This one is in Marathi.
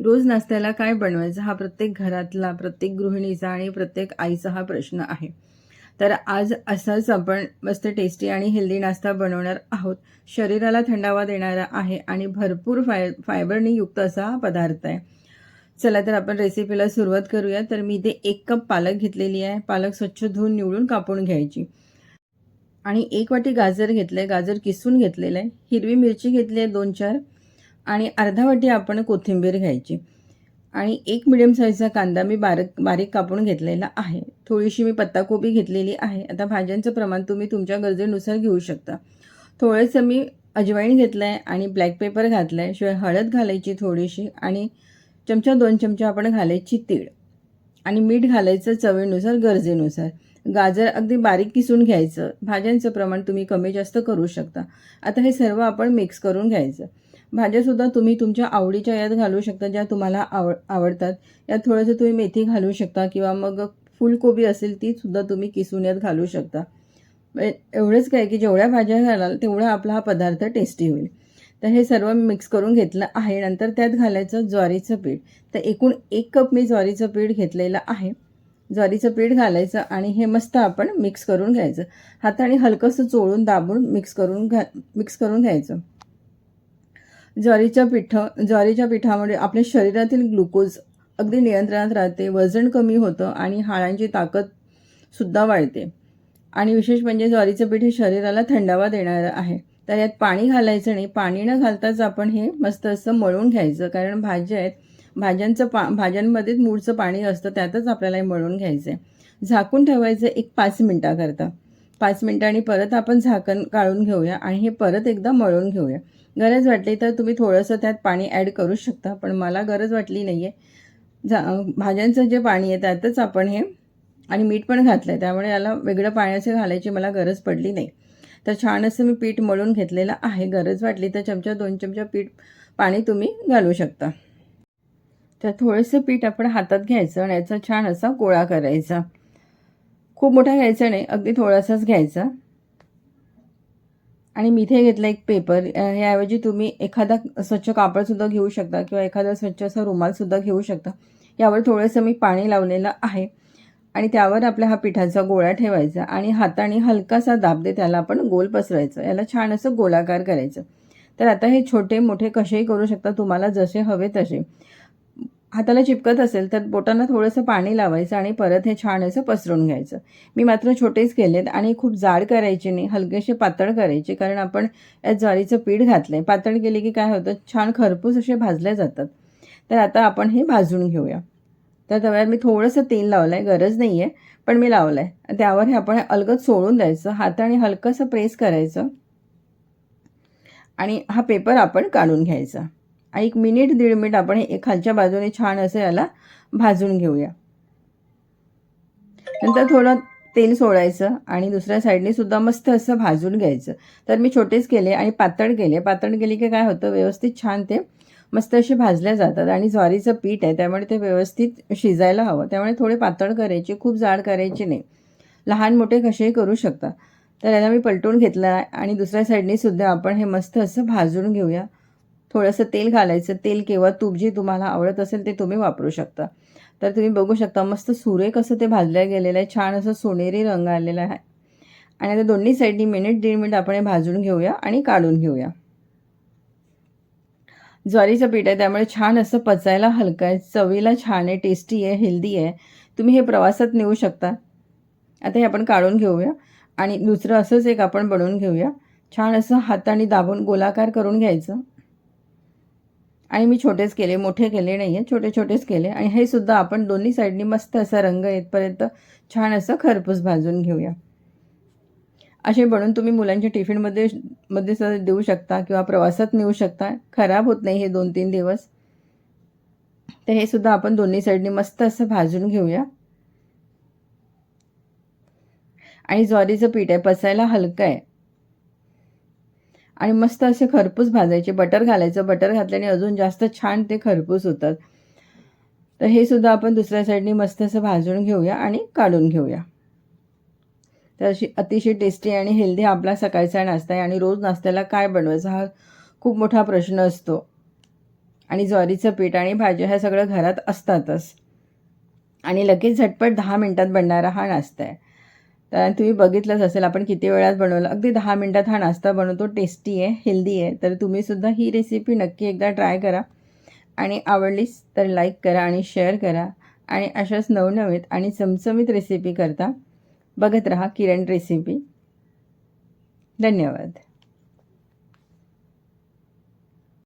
रोज नाश्त्याला काय बनवायचं हा प्रत्येक घरातला प्रत्येक गृहिणीचा आणि प्रत्येक आईचा हा प्रश्न आहे. तर आज असाच आपण मस्त टेस्टी आणि हेल्दी नाश्ता बनवणार आहोत. शरीराला थंडावा देणारा आहे आणि भरपूर फाय फायबरनी युक्त असा हा पदार्थ आहे. चला तर आपण रेसिपीला सुरुवात करूया. तर मी इथे एक कप पालक घेतलेली आहे. पालक स्वच्छ धुवून निवडून कापून घ्यायची. आणि एक वाटी गाजर घेतलं आहे गाजर किसून घेतलेलं आहे. हिरवी मिरची घेतली आहे दोन चार आणि अर्धा वाटी आपण कोथिंबीर घ्यायची. आणि एक मिडियम साईजचा कांदा मी बारीक बारीक कापून घेतलेला आहे. थोडीशी मी पत्ताकोबी घेतलेली आहे. आता भाज्यांचं प्रमाण तुम्ही तुमच्या गरजेनुसार घेऊ शकता. थोडंसं मी अजवाईन घेतलं आहे आणि ब्लॅक पेपर घातलं आहे शिवाय हळद घालायची थोडीशी आणि चमचा दोन चमचा आपण घालायची तीळ. आणि मीठ घालायचं चवीनुसार गरजेनुसार. गाजर अगदी बारीक किसून घ्यायचं. भाज्यांचं प्रमाण तुम्ही कमी जास्त करू शकता. आता हे सर्व आपण मिक्स करून घ्यायचं. भाज्यासुद्धा तुम्ही तुमच्या आवडीच्या यात घालू शकता ज्या तुम्हाला आव आवडतात. यात थोडंसं तुम्ही मेथी घालू शकता किंवा मग फुलकोबी असेल ती सुद्धा तुम्ही किसून यात घालू शकता. एवढंच काय की जेवढ्या भाज्या घालाल तेवढा आपला हा पदार्थ टेस्टी होईल. तर हे सर्व मिक्स करून घेतलं आहे. नंतर त्यात घालायचं ज्वारीचं पीठ. तर एकूण एक कप मी ज्वारीचं पीठ घेतलेलं आहे. ज्वारीचं पीठ घालायचं आणि हे मस्त आपण मिक्स करून घ्यायचं. हाताने हलकंसं चोळून दाबून मिक्स करून घ्या मिक्स करून घ्यायचं. ज्वारीच्या पिठ ज्वारीच्या पिठामुळे आपल्या शरीरातील ग्लुकोज अगदी नियंत्रणात राहते वजन कमी होतं आणि हाडांची ताकदसुद्धा वाढते. आणि विशेष म्हणजे ज्वारीचं पीठ हे शरीराला थंडावा देणारं आहे. तर यात पाणी घालायचं नाही. पाणी न घालताच आपण हे मस्त असं मळून घ्यायचं. कारण भाज्या आहेत भाज्यांचं पा भाज्यांमध्येच मूळचं पाणी असतं त्यातच आपल्याला हे मळून घ्यायचं आहे झाकून ठेवायचं एक पाच मिनटाकरता. पाच मिनिटांनी परत आपण झाकण काढून घेऊया आणि हे परत एकदा मळून घेऊया. गरज वाटली तर तुम्ही थोडंसं त्यात पाणी ॲड करू शकता पण मला गरज वाटली नाही आहे झा भाज्यांचं जे पाणी आहे त्यातच आपण हे आणि मीठ पण घातलं आहे त्यामुळे याला वेगळं पाण्याचं घालायची मला गरज पडली नाही. तर छान असं मी पीठ मळून घेतलेलं आहे. गरज वाटली तर चमचा दोन चमचा पीठ पाणी तुम्ही घालू शकता. तर थोडंसं पीठ आपण हातात घ्यायचं आणि याचा छान असा गोळा करायचा. खूप मोठा घ्यायचा नाही अगदी थोडासाच घ्यायचा. आणि मी इथे घेतलं एक पेपर याऐवजी तुम्ही एखादा स्वच्छ कापडसुद्धा घेऊ शकता किंवा एखादा स्वच्छ असा रुमालसुद्धा घेऊ शकता. यावर थोडंसं मी पाणी लावलेलं आहे आणि त्यावर आपल्या हा पिठाचा गोळा ठेवायचा आणि हाताने हलकासा दाब दे त्याला आपण गोल पसरायचं याला छान असं गोलाकार करायचं. तर आता हे छोटे मोठे कसेही करू शकता तुम्हाला जसे हवे तसे. हाताला चिपकत असेल तर बोटांना थोडंसं पाणी लावायचं आणि परत हे छान असं पसरून घ्यायचं. मी मात्र छोटेच केलेत आणि खूप जाड करायचे नाही हलकेसे पातळ करायचे कारण आपण यात ज्वारीचं पीठ घातलं आहे पातळ केले की काय होतं छान खरपूस असे भाजले जातात. तर आता आपण हे भाजून घेऊया. तर तव्यावर मी थोडंसं तेल लावलं आहे गरज नाही आहे पण मी लावलं आहे त्यावर हे आपण अलगद सोडून द्यायचं हाताने हलकंसं प्रेस करायचं आणि हा पेपर आपण काढून घ्यायचा. एक मिनिट दीड मिनिट आपण हे खालच्या बाजूने छान असं याला भाजून घेऊया. नंतर थोडं तेल सोडायचं आणि दुसऱ्या साईडने सुद्धा मस्त असं भाजून घ्यायचं. तर मी छोटेच केले आणि पातळ केले. पातळ केले की काय होतं व्यवस्थित छान ते मस्त असे भाजल्या जातात आणि ज्वारीचं पीठ आहे त्यामुळे ते व्यवस्थित शिजायला हवं. त्यामुळे थोडे पातळ करायचे खूप जाड करायचे नाही. लहान मोठे कसेही करू शकता. तर याला मी पलटून घेतलं आहे आणि दुसऱ्या साईडने सुद्धा आपण हे मस्त असं भाजून घेऊया. थोडंसं तेल घालायचं. तेल किंवा तूप जे तुम्हाला आवडत असेल ते तुम्ही वापरू शकता. तर तुम्ही बघू शकता मस्त सुरेख असं ते भाजलं गेलेलं आहे. छान असं सोनेरी रंग आलेला आहे. आणि आता दोन्ही साईडनी मिनिट दीड मिनिट आपण हे भाजून घेऊया आणि काढून घेऊया. ज्वारीचं पीठ आहे त्यामुळे छान असं पचायला हलकं आहे. चवीला छान आहे टेस्टी आहे हेल्दी आहे. तुम्ही हे प्रवासात नेऊ शकता. आता हे आपण काढून घेऊया. आणि दुसरं असंच एक आपण बनवून घेऊया. छान असं हाताने दाबून गोलाकार करून घ्यायचं. आणि मी छोटेच केले मोठे केले नाही आहे छोटे छोटेच केले. आणि हे सुद्धा आपण दोन्ही साईडनी मस्त असा रंग येतपर्यंत छान असं खरपूस भाजून घेऊया. असे बनवून तुम्ही मुलांच्या टिफिनमध्ये मध्ये सुद्धा देऊ शकता किंवा प्रवासात नेऊ शकता. खराब होत नाही हे दोन तीन दिवस. तर हे सुद्धा आपण दोन्ही साईडनी मस्त असं भाजून घेऊया. आणि ज्वारीचं पीठ आहे पचायला हलकं आहे. आणि मस्त असे खरपूस भाजायचे बटर घालायचं बटर घातल्याने अजून जास्त छान ते खरपूस होतात. तर हे सुद्धा आपण दुसऱ्या साईडनी मस्त असं भाजून घेऊया आणि काढून घेऊया. तर अशी अतिशय टेस्टी आणि हेल्दी आपला सकाळचा नाश्ता आहे आणि रोज नाश्त्याला काय बनवायचं हा खूप मोठा प्रश्न असतो. आणि ज्वारीचं पीठ आणि भाज्या ह्या सगळं घरात असतातच. आणि लगेच झटपट दहा मिनटात बनणारा हा नाश्ता आहे. तर तुम्ही बघितलंच असेल आपण किती वेळात बनवलं. अगदी दहा मिनटात हा नाश्ता बनवतो टेस्टी आहे हेल्दी आहे. तर तुम्हीसुद्धा ही रेसिपी नक्की एकदा ट्राय करा. आणि आवडलीच तर लाईक करा आणि शेअर करा. आणि अशाच नवनवीत आणि चमचमीत रेसिपी करता बघत राहा किरण रेसिपी धन्यवाद.